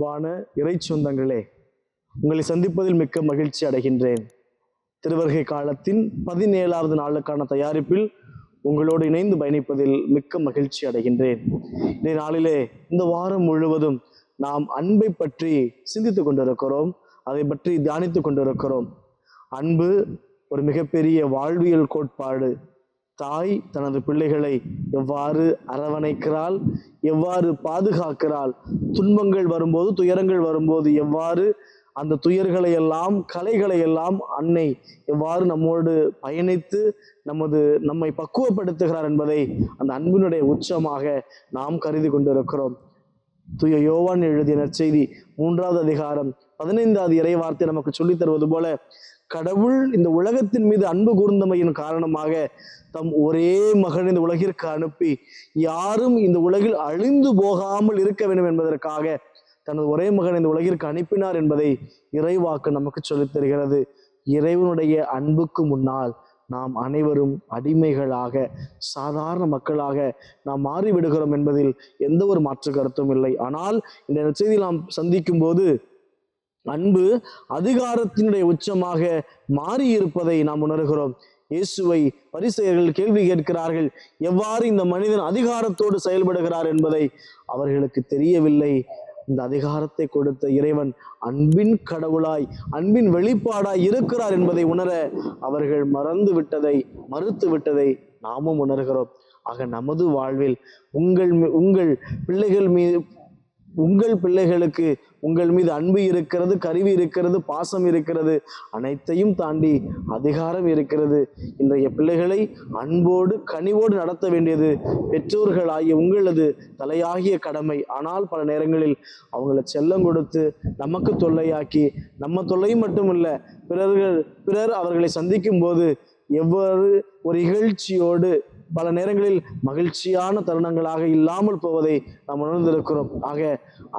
அன்பான இறை சொந்தங்களே உங்களை சந்திப்பதில் மிக்க மகிழ்ச்சி அடைகின்றேன். திருவருகை காலத்தின் பதினேழாவது நாளுக்கான தயாரிப்பில் உங்களோடு இணைந்து பயணிப்பதில் மிக்க மகிழ்ச்சி அடைகின்றேன். இந்த நாளிலே இந்த வாரம் முழுவதும் நாம் அன்பை பற்றி சிந்தித்து கொண்டிருக்கிறோம் அதை பற்றி தியானித்து கொண்டிருக்கிறோம். அன்பு ஒரு மிகப்பெரிய வாழ்வியல் கோட்பாடு. தாய் தனது பிள்ளைகளை எவ்வாறு அரவணைக்கிறாள்? எவ்வாறு பாதுகாக்கிறாள்? துன்பங்கள் வரும்போது துயரங்கள் வரும்போது எவ்வாறு அந்த துயர்களை எல்லாம் கலைகளை எல்லாம் அன்னை எவ்வாறு நம்மோடு பயணித்து நமது நம்மை பக்குவப்படுத்துகிறார் என்பதை அந்த அன்பினுடைய உச்சமாக நாம் கருதி கொண்டிருக்கிறோம். துய யோவான் எழுதிய நற்செய்தி மூன்றாவது அதிகாரம் பதினைந்தாவது இறை வார்த்தை நமக்கு சொல்லித் தருவது போல கடவுள் இந்த உலகத்தின் மீது அன்பு கூர்ந்தமையின் காரணமாக தம் ஒரே மகன் இந்த உலகிற்கு அனுப்பி யாரும் இந்த உலகில் அழிந்து போகாமல் இருக்க வேண்டும் என்பதற்காக தனது ஒரே மகன் இந்த உலகிற்கு அனுப்பினார் என்பதை இறைவாக்கு நமக்கு சொல்லித் தருகிறது. இறைவனுடைய அன்புக்கு முன்னால் நாம் அனைவரும் அடிமைகளாக சாதாரண மக்களாக நாம் மாறிவிடுகிறோம் என்பதில் எந்த ஒரு மாற்று கருத்தும் இல்லை. ஆனால் இந்த செய்தி நாம் சந்திக்கும் போது அன்பு அதிகாரத்தினுடைய உச்சமாக மாறி இருப்பதை நாம் உணர்கிறோம். இயேசுவை பரிசெயர்கள் கேள்வி கேட்கிறார்கள் எவ்வாறு இந்த மனிதன் அதிகாரத்தோடு செயல்படுகிறார் என்பதை அவர்களுக்கு தெரியவில்லை. இந்த அதிகாரத்தை கொடுத்த இறைவன் அன்பின் கடவுளாய் அன்பின் வெளிப்பாடாய் இருக்கிறார் என்பதை உணர அவர்கள் மறந்து விட்டதை மறுத்து விட்டதை நாமும் உணர்கிறோம். ஆக நமது வாழ்வில் உங்கள் மீ- உங்கள் பிள்ளைகள் மீது உங்கள் பிள்ளைகளுக்கு உங்கள் மீது அன்பு இருக்கிறது கருவி இருக்கிறது பாசம் இருக்கிறது அனைத்தையும் தாண்டி அதிகாரம் இருக்கிறது. இன்றைய பிள்ளைகளை அன்போடு கனிவோடு நடத்த வேண்டியது பெற்றோர்களாகிய உங்களது தலையாகிய கடமை. ஆனால் பல நேரங்களில் அவங்கள செல்லம் கொடுத்து நமக்கு தொல்லையாக்கி நம்ம தொல்லையும் மட்டுமல்ல பிறர்கள் பிறர் அவர்களை சந்திக்கும் போது எவ்வாறு ஒரு இகழ்ச்சியோடு பல நேரங்களில் மகிழ்ச்சியான தருணங்களாக இல்லாமல் போவதை நாம் உணர்ந்திருக்கிறோம். ஆக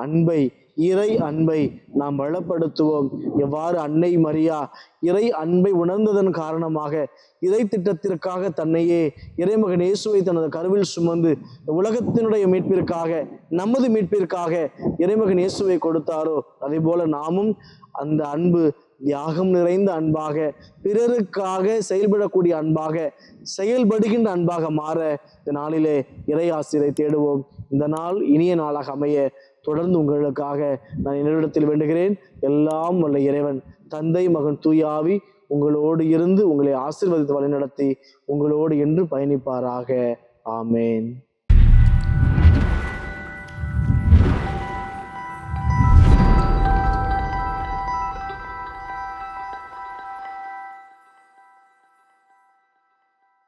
அன்பை இறை அன்பை நாம் வளப்படுத்துவோம். எவ்வாறு அன்னை மரியா இறை அன்பை உணர்ந்ததன் காரணமாக இறை திட்டத்திற்காக தன்னையே இறைமகன் இயேசுவை தனது கருவில் சுமந்து உலகத்தினுடைய மீட்பிற்காக நமது மீட்பிற்காக இறைமகன் இயேசுவை கொடுத்தாரோ அதே போல நாமும் அந்த அன்பு தியாகம் நிறைந்த அன்பாக பிறருக்காக செயல்படக்கூடிய அன்பாக செயல்படுகின்ற அன்பாக மாற இந்த நாளிலே இறை ஆசிரியரை தேடுவோம். இந்த நாள் இனிய நாளாக அமைய தொடர்ந்து உங்களுக்காக நான் என்னிடத்தில் வேண்டுகிறேன். எல்லாம் வல்ல இறைவன். தந்தை மகன் தூயாவி உங்களோடு இருந்து உங்களை ஆசீர்வதித்து வழிநடத்தி உங்களோடு என்று பயணிப்பாராக. ஆமேன்.